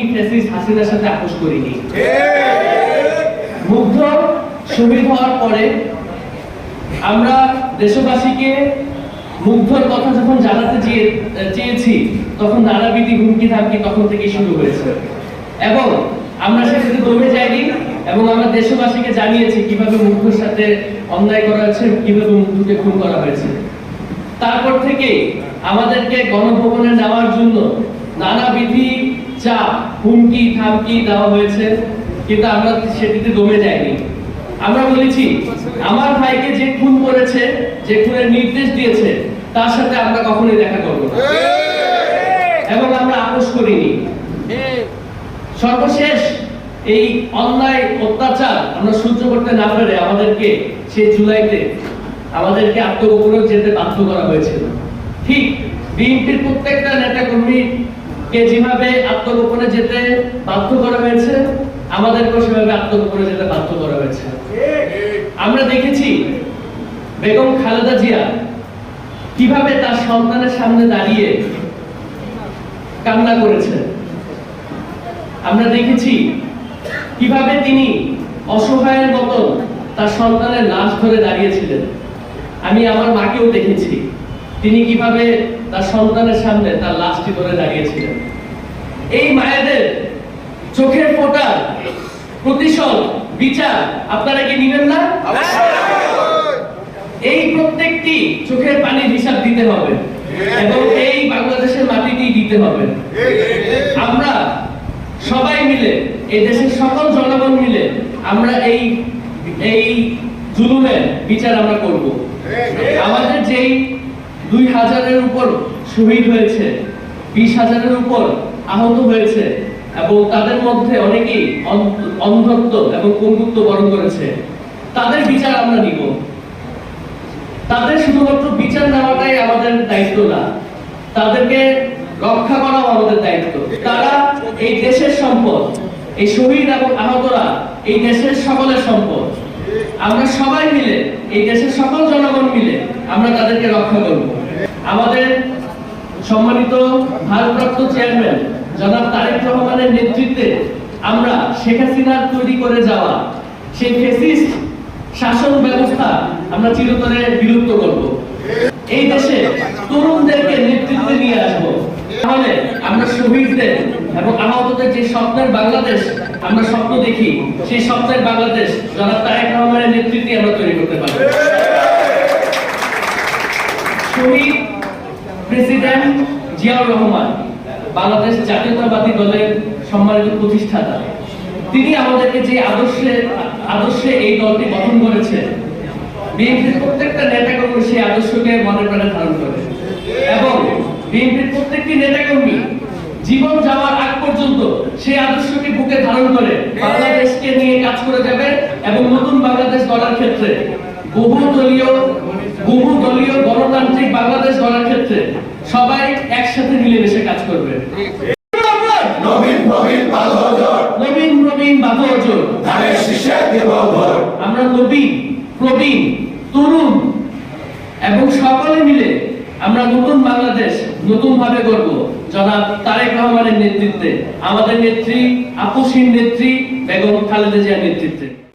এবং আমরা এবং আমরা দেশবাসীকে জানিয়েছি কীভাবে মুগ্ধর সাথে অন্যায় করা হয়েছে, কীভাবে মুগ্ধকে খুন করা হয়েছে। তারপর থেকে আমাদেরকে গণভবনে নেওয়ার জন্য নানাবিধি চাপ হুমকি থামকি দেওয়া হয়েছে, কিন্তু আমরা সেটিতে দমে যাইনি। আমরা বলেছি, আমার ভাইকে যে খুন করেছে, যে খুনের নির্দেশ দিয়েছে, তার সাথে আমরা কখনোই দেখা করব না। এবং আমরা আপোষ করিনি। সর্বশেষ এই অন্যায় অত্যাচার আমরা সহ্য করতে না পেরে আমাদেরকে সেই জুলাইতে আমাদেরকে আত্মগোপনে যেতে বাধ্য করা হয়েছিল। ঠিক বিএনপির প্রত্যেকটা নেতা কর্মীকে যেভাবে আত্মগোপনে যেতে বাধ্য করা হয়েছে, আমাদেরকেও সেভাবে আত্মগোপনে যেতে বাধ্য করা হয়েছে। আমরা দেখেছি বেগম খালেদা জিয়া কীভাবে তার সন্তানের সামনে দাঁড়িয়ে কান্না করেছেন আমরা দেখেছি কীভাবে তিনি অসহায়ের মতো তার সন্তানের লাশ ধরে দাঁড়িয়েছিলেন। আমি আমার মাকেও দেখেছি। তিনি কীভাবে তার সন্তানের সামনে তার লাশটি ধরে দাঁড়িয়েছিলেন? এই মায়েদের চোখের ফোটার প্রতিশোধ বিচার আপনারা কি নেবেন না? এই প্রত্যেকটি চোখের পানির হিসাব দিতে হবে এবং এই বাংলাদেশের মাটিটি দিতে হবে। আমরা সবাই মিলে এই দেশের সকল জনগণ মিলে আমরা এই এই জুলুমের বিচার আমরা করব। আমাদের যেই দুই হাজারের উপর শহীদ হয়েছে, বিশ হাজারের উপর আহত হয়েছে এবং তাদের মধ্যে অনেকেই অন্ধত্ব এবং পঙ্গুত্ব বরণ করেছে। তাদের বিচার আমরা নিব। তাদের শুধুমাত্র বিচার নেওয়াটাই আমাদের দায়িত্ব না, তাদেরকে রক্ষা করাও আমাদের দায়িত্ব। তারা এই দেশের সম্পদ, এই শহীদ এবং আহতরা এই দেশের সকলের সম্পদ। আমরা সবাই মিলে, এই দেশের সকল জনগণ মিলে আমরা তাদেরকে রক্ষা আমাদের সম্মানিত ভারপ্রাপ্ত চেয়ারম্যান জনাব তারেক রহমানের নেতৃত্বে আমরা শেখ হাসিনার তৈরি করে যাওয়া সেই ফেসিস্ট শাসন ব্যবস্থা আমরা চিরতরে বিলুপ্ত করব। এই দেশে তরুণদেরকে নেতৃত্বে নিয়ে আসব। তাহলে আমরা শহীদদের এবং আহতদের যে স্বপ্নের বাংলাদেশ আমরা স্বপ্ন দেখি, সেই স্বপ্নের বাংলাদেশ জনাব তারেক রহমানের নেতৃত্বে আমরা তৈরি করতে পারব শহীদ প্রেসিডেন্ট জিয়াউর রহমান, বাংলাদেশ জাতীয়তাবাদী দলের সম্মানিত প্রতিষ্ঠাতা। তিনি আমাদেরকে যে আদর্শে আদর্শে এই দলটি গঠন করেছে বিএনপির প্রত্যেকটা নেতাকর্মী সেই আদর্শকে মনে প্রাণে ধারণ করে। এবং বিএনপির প্রত্যেকটি নেতাকর্মী জীবন যাওয়ার আগ পর্যন্ত সেই আদর্শকে বুকে ধারণ করে বাংলাদেশকে নিয়ে কাজ করে যাবে এবং নতুন বাংলাদেশ গড়ার ক্ষেত্রে বহু দলীয় বহু দলীয় গণতান্ত্রিক বাংলাদেশ গড়ার ক্ষেত্রে সবাই একসাথে মিলেমিশে কাজ করবে। নবীন নবীন বাদর নবীন প্রবীণ বাদরজোর ধানের শীষে দেব ভোট আমরা নবীন প্রবীণ তরুণ এবং সকলে মিলে আমরা নতুন বাংলাদেশ নতুন ভাবে গড়ব। জনাব তারেক রহমানের নেতৃত্বে আমাদের নেত্রী আপসীন নেত্রী বেগম খালেদা জিয়ার নেতৃত্বে।